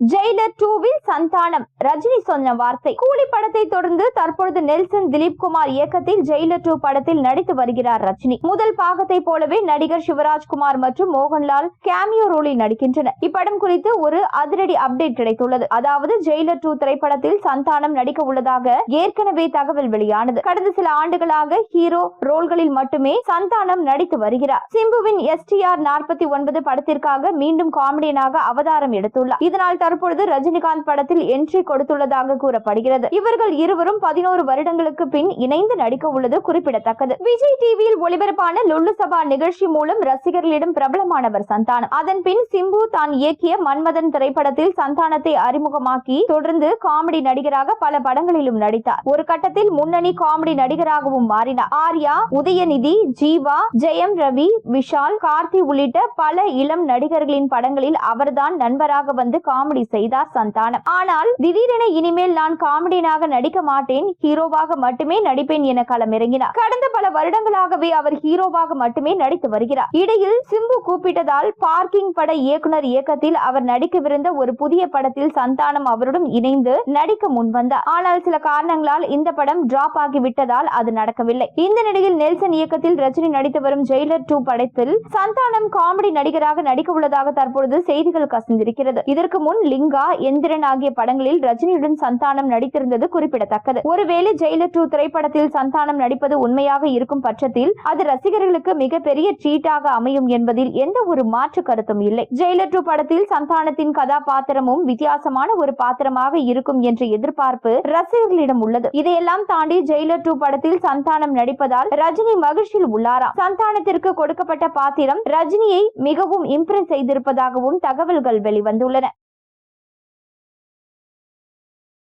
Jailer டூவில் சந்தானம். ரஜினி சொன்ன வார்த்தை. கூலி படத்தை தொடர்ந்து தற்பொழுது நெல்சன் திலீப் குமார் இயக்கத்தில் ஜெயிலர் டூ படத்தில் நடித்து வருகிறார் ரஜினி. முதல் பாகத்தை போலவே நடிகர் சிவராஜ்குமார் மற்றும் மோகன்லால் கேமியோ ரோலில் நடிக்கின்றனர். இப்படம் குறித்து ஒரு அதிரடி அப்டேட் கிடைத்துள்ளது. அதாவது ஜெயிலர் டூ திரைப்படத்தில் சந்தானம் நடிக்க உள்ளதாக ஏற்கனவே தகவல் வெளியானது. கடந்த சில ஆண்டுகளாக ஹீரோ ரோல்களில் மட்டுமே சந்தானம் நடித்து வருகிறார். சிம்புவின் எஸ்டிஆர் நாற்பத்தி ஒன்பது படத்திற்காக மீண்டும் காமெடியனாக அவதாரம் எடுத்துள்ளார். இதனால் தற்பொழுது ரஜினிகாந்த் படத்தில் என்ட்ரி கொடுத்துள்ளதாக கூறப்படுகிறது. இவர்கள் இருவரும் பதினோரு வருடங்களுக்கு பின் இணைந்து நடிக்க உள்ளது குறிப்பிடத்தக்கது. விஜய் டிவியில் ஒளிபரப்பான லுல்லு சபா நிகழ்ச்சி மூலம் ரசிகர்களிடம் பிரபலமானவர் சந்தானம். அதன் பின் சிம்பு தான் இயக்கிய மன்மதன் திரைப்படத்தில் சந்தானத்தை அறிமுகமாக்கி தொடர்ந்து காமெடி நடிகராக பல படங்களிலும் நடித்தார். ஒரு கட்டத்தில் முன்னணி காமெடி நடிகராகவும் மாறினார். ஆர்யா உதயநிதி ஜீவா ஜெயம் ரவி விஷால் கார்த்தி உள்ளிட்ட பல இளம் நடிகர்களின் படங்களில் அவர்தான் நண்பராக வந்து காமெடி செய்தார் சந்தானம். ஆனால் திடீரென இனிமேல் நான் காமெடியனாக நடிக்க மாட்டேன் ஹீரோவாக மட்டுமே நடிப்பேன் என களமிறங்கினார். கடந்த பல வருடங்களாகவே அவர் ஹீரோவாக மட்டுமே நடித்து வருகிறார். இடையில் சிம்பு கூப்பிட்டதால் பார்க்கிங் பட இயக்குனர் இயக்கத்தில் அவர் நடிக்கவிருந்த ஒரு புதிய படத்தில் சந்தானம் அவருடன் இணைந்து நடிக்க முன்வந்தார். ஆனால் சில காரணங்களால் இந்த படம் டிராப் ஆகிவிட்டதால் அது நடக்கவில்லை. இந்த நிலையில் நெல்சன் இயக்கத்தில் ரஜினி நடித்து வரும் ஜெயிலர் டூ படத்தில் சந்தானம் காமெடி நடிகராக நடிக்க உள்ளதாக தற்பொழுது செய்திகள் கசிந்திருக்கிறது. இதற்கு முன் லிங்கா எந்திரன் ஆகிய படங்களில் ரஜினியுடன் சந்தானம் நடித்திருந்தது குறிப்பிடத்தக்கது. ஒருவேளை ஜெயிலர் டூ திரைப்படத்தில் சந்தானம் நடிப்பது உண்மையாக இருக்கும் பட்சத்தில் அது ரசிகர்களுக்கு மிகப்பெரிய ட்ரீட்டாக அமையும் என்பதில் எந்த ஒரு மாற்று கருத்தும் இல்லை. ஜெயிலர் டூ படத்தில் சந்தானத்தின் கதாபாத்திரமும் வித்தியாசமான ஒரு பாத்திரமாக இருக்கும் என்ற எதிர்பார்ப்பு ரசிகர்களிடம் உள்ளது. இதையெல்லாம் தாண்டி ஜெயிலர் டூ படத்தில் சந்தானம் நடிப்பதால் ரஜினி மகிழ்ச்சியில் உள்ளாராம் சந்தானத்திற்கு கொடுக்கப்பட்ட பாத்திரம் ரஜினியை மிகவும் இம்ப்ரெஸ் செய்திருப்பதாகவும் தகவல்கள் வெளிவந்துள்ளன.